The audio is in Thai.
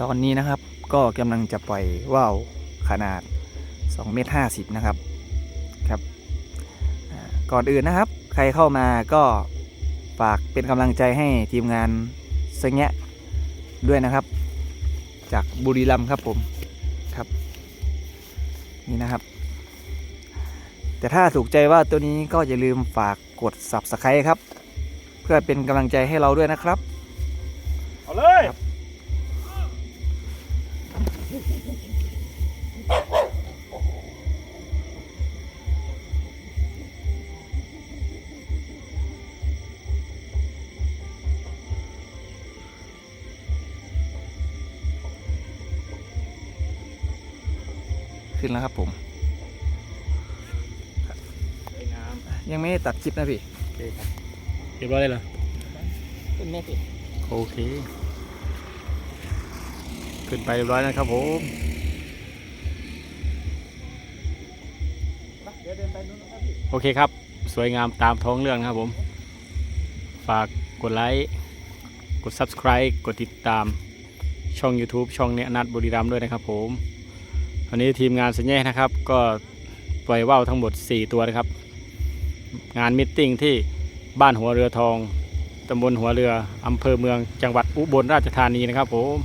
ตอนนี้นะครับก็กำลังจะปล่อยว่าวขนาด2เมตร50 นะครับครับก่อนอื่นนะครับ ใครเข้ามาก็ฝากเป็นกำลังใจให้ทีมงานสงแงะด้วยนะครับ จากบุรีรัมย์ครับผมครับ นี่นะครับ แต่ถ้าถูกใจว่าตัวนี้ก็อย่าลืมฝากกด subscribe ครับ พื่อเป็นกำลังใจให้เราด้วยนะครับ เอาเลยขึ้นแล้วครับผมสวยงามยังไม่ได้ตัดคลิปนะพี่ โอเคครับ เรียบร้อยเลยเหรอขึ้นแม่พี่โอเค ขึ้นไปเรียบร้อยนะครับผมเดี๋ยวเดินไปนู้นนะครับพี่โอเคครับ สวยงามตามท้องเรื่องนะครับผม ฝากกดไลค์ กด subscribe กดติดตามช่อง YouTube ช่องเนี้ยนัดบุรีรัมย์ด้วยนะครับผมวันนี้ทีมงานสัญญานะครับ ก็ปล่อยว่าวทั้งหมด 4 ตัวนะครับ งานมิทติ้งที่ บ้านหัวเรือทองตำบลหัวเรืออำเภอเมืองจังหวัดอุบลราชธานีนะครับผม